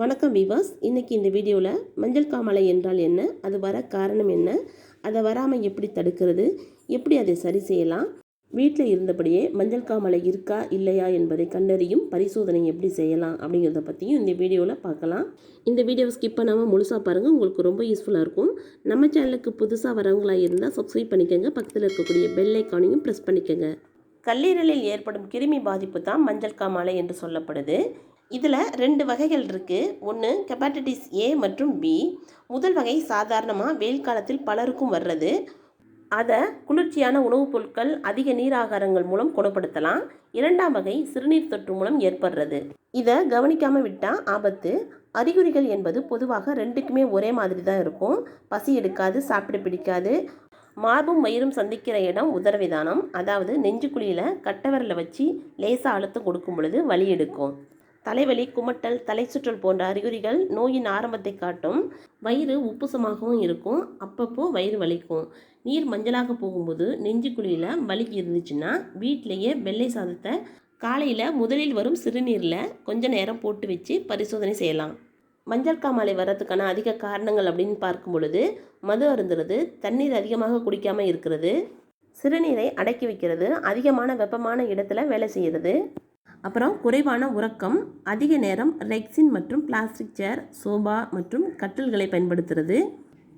வணக்கம் விவாஸ் இன்றைக்கி இந்த வீடியோவில் மஞ்சள் காமாலை என்றால் என்ன? அது வர காரணம் என்ன? அதை வராமல் எப்படி தடுக்கிறது? எப்படி அதை சரி செய்யலாம்? வீட்டில் இருந்தபடியே மஞ்சள் காமாலை இருக்கா இல்லையா என்பதை கண்டறியும் பரிசோதனை எப்படி செய்யலாம் அப்படிங்கிறத பற்றியும் இந்த வீடியோவில் பார்க்கலாம். இந்த வீடியோவை ஸ்கிப் பண்ணாமல் முழுசாக பாருங்கள் உங்களுக்கு ரொம்ப யூஸ்ஃபுல்லாக இருக்கும். நம்ம சேனலுக்கு புதுசாக வரவங்களாக இருந்தால் சப்ஸ்கிரைப் பண்ணிக்கோங்க. பக்கத்தில் இருக்கக்கூடிய பெல் ஐக்கானையும் ப்ரெஸ் பண்ணிக்கோங்க. கல்லீரலில் ஏற்படும் கிருமி பாதிப்பு தான் மஞ்சள் காமாலை என்று சொல்லப்படுது. இதில் ரெண்டு வகைகள் இருக்குது ஒன்று ஹெப்பாட்டிட்டிஸ் ஏ மற்றும் பி முதல் வகை சாதாரணமாக வெயில் காலத்தில் பலருக்கும் வர்றது. அதை குளிர்ச்சியான உணவுப் பொருட்கள் அதிக நீராகாரங்கள் மூலம் குணப்படுத்தலாம். இரண்டாம் வகை சிறுநீர் தொற்று மூலம் ஏற்படுறது. இதை கவனிக்காமல் விட்டால் ஆபத்து. அறிகுறிகள் என்பது பொதுவாக ரெண்டுக்குமே ஒரே மாதிரி தான் இருக்கும். பசி எடுக்காது சாப்பிட பிடிக்காது. மார்பும் வயிறும் சந்திக்கிற இடம் உதரவிதானம். அதாவது நெஞ்சுக்குழியில் கட்டவரில் வச்சு லேசாக அழுத்தம் கொடுக்கும் பொழுது வலி எடுக்கும். தலைவலி குமட்டல் தலை சுற்றல் போன்ற அறிகுறிகள் நோயின் ஆரம்பத்தை காட்டும். வயிறு உப்புசமாகவும் இருக்கும். அப்பப்போ வயிறு வலிக்கும். நீர் மஞ்சளாக போகும்போது நெஞ்சுக்குழியில் வலி இருந்துச்சுன்னா வீட்டிலேயே வெள்ளை சாதத்தை காலையில் முதலில் வரும் சிறுநீரில் கொஞ்ச நேரம் போட்டு வச்சு பரிசோதனை செய்யலாம். மஞ்சள் காமாலை வர்றதுக்கான அதிக காரணங்கள் அப்படின்னு பார்க்கும் பொழுது மது அருந்துறது தண்ணீர் அதிகமாக குடிக்காமல் இருக்கிறது சிறுநீரை அடக்கி வைக்கிறது அதிகமான வெப்பமான இடத்துல வேலை செய்கிறது அப்புறம் குறைவான உறக்கம் அதிக நேரம் ரெக்ஸின் மற்றும் பிளாஸ்டிக் சேர் சோபா மற்றும் கட்டில்களை பயன்படுத்துறது.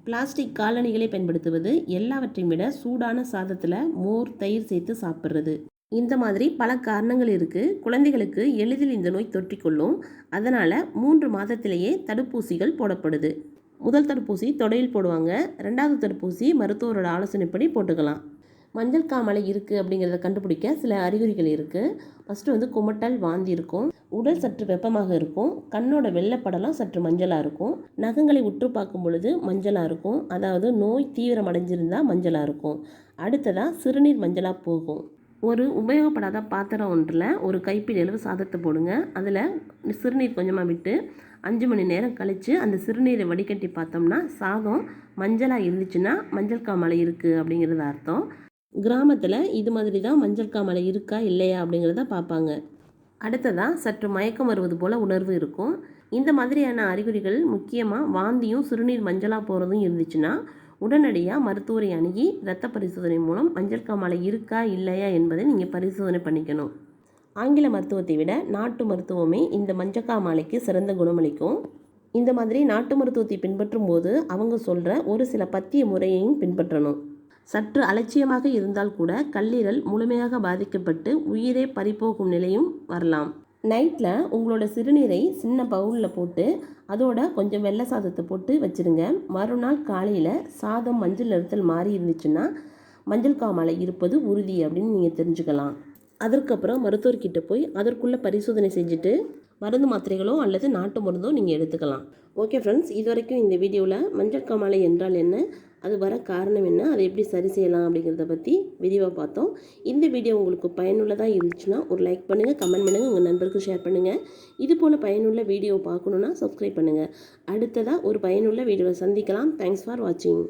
பிளாஸ்டிக் காலணிகளை பயன்படுத்துவது எல்லாவற்றையும் விட சூடான சாதத்தில் மோர் தயிர் சேர்த்து சாப்பிட்றது. இந்த மாதிரி பல காரணங்கள் இருக்குது குழந்தைகளுக்கு எளிதில் இந்த நோய் தொற்றிக்கொள்ளும். அதனால் மூன்று மாதத்திலேயே தடுப்பூசிகள் போடப்படுது. முதல் தடுப்பூசி தொடையில் போடுவாங்க. ரெண்டாவது தடுப்பூசி மருத்துவரோட ஆலோசனைப்படி போட்டுக்கலாம். மஞ்சள் காமாலை இருக்குது அப்படிங்கிறத கண்டுபிடிக்க சில அறிகுறிகள் இருக்குது ஃபஸ்ட்டு வந்து குமட்டல் வாந்தி இருக்கும். உடல் சற்று வெப்பமாக இருக்கும். கண்ணோட வெள்ளப்படலாம் சற்று மஞ்சளாக இருக்கும். நகங்களை உற்று பார்க்கும் பொழுது மஞ்சளாக இருக்கும். அதாவது நோய் தீவிரம் அடைஞ்சிருந்தால் மஞ்சளாக இருக்கும். அடுத்ததாக சிறுநீர் மஞ்சளாக போகும். ஒரு உபயோகப்படாத பாத்திரம் ஒன்றில் ஒரு கைப்பிடி அளவு சாதத்தை போடுங்க. அதில் சிறுநீர் கொஞ்சமாக விட்டு அஞ்சு மணி நேரம் கழித்து அந்த சிறுநீரை வடிகட்டி பார்த்தோம்னா சாதம் மஞ்சளாக இருந்துச்சுன்னா மஞ்சள் காமலை இருக்குது அப்படிங்கிறது அர்த்தம். கிராமத்தில் இது மாதிரி தான் மஞ்சள் காமாலை இருக்கா இல்லையா அப்படிங்கிறத பார்ப்பாங்க அடுத்ததாக சற்று மயக்கம் வருவது போல் உணர்வு இருக்கும். இந்த மாதிரியான அறிகுறிகள் முக்கியமாக வாந்தியும் சிறுநீர் மஞ்சளாக போகிறதும் இருந்துச்சுன்னா உடனடியாக மருத்துவரை அணுகி இரத்த பரிசோதனை மூலம் மஞ்சள் காமாலை இருக்கா இல்லையா என்பதை நீங்கள் பரிசோதனை பண்ணிக்கணும். ஆங்கில மருத்துவத்தை விட நாட்டு மருத்துவமே இந்த மஞ்சக்காமாலைக்கு சிறந்த குணமளிக்கும். இந்த மாதிரி நாட்டு மருத்துவத்தை பின்பற்றும் போது அவங்க சொல்கிற ஒரு சில பத்திய முறையையும் பின்பற்றணும். சற்று அலட்சியமாக இருந்தால் கூட கல்லீரல் முழுமையாக பாதிக்கப்பட்டு உயிரே பறிபோகும் நிலையும் வரலாம். நைட்டில் உங்களோட சிறுநீரை சின்ன பவுலில் போட்டு அதோட கொஞ்சம் வெள்ளை சாதத்தை போட்டு வச்சுருங்க. மறுநாள் காலையில் சாதம் மஞ்சள் நிறத்தில் மாறி இருந்துச்சுன்னா மஞ்சள் காமாலை இருப்பது உறுதி அப்படின்னு நீங்கள் தெரிஞ்சுக்கலாம். அதற்கப்புறம் மருத்துவர்கிட்ட போய் அதற்குள்ளே பரிசோதனை செஞ்சுட்டு மருந்து மாத்திரைகளோ அல்லது நாட்டு மருந்தோ நீங்கள் எடுத்துக்கலாம். ஓகே ஃப்ரெண்ட்ஸ் இது வரைக்கும் இந்த வீடியோவில் மஞ்சள் காமாலை என்றால் என்ன? அது வர காரணம் என்ன? அதை எப்படி சரி செய்யலாம் அப்படிங்கிறத பற்றி விரிவாக பார்த்தோம். இந்த வீடியோ உங்களுக்கு பயனுள்ளதாக இருந்துச்சுன்னா ஒரு லைக் பண்ணுங்கள் கமெண்ட் பண்ணுங்கள் உங்கள் நண்பருக்கு ஷேர் பண்ணுங்கள் இது போல் பயனுள்ள வீடியோ பார்க்கணுன்னா சப்ஸ்கிரைப் பண்ணுங்கள் அடுத்ததாக ஒரு பயனுள்ள வீடியோவை சந்திக்கலாம். தேங்க்ஸ் ஃபார் வாட்சிங்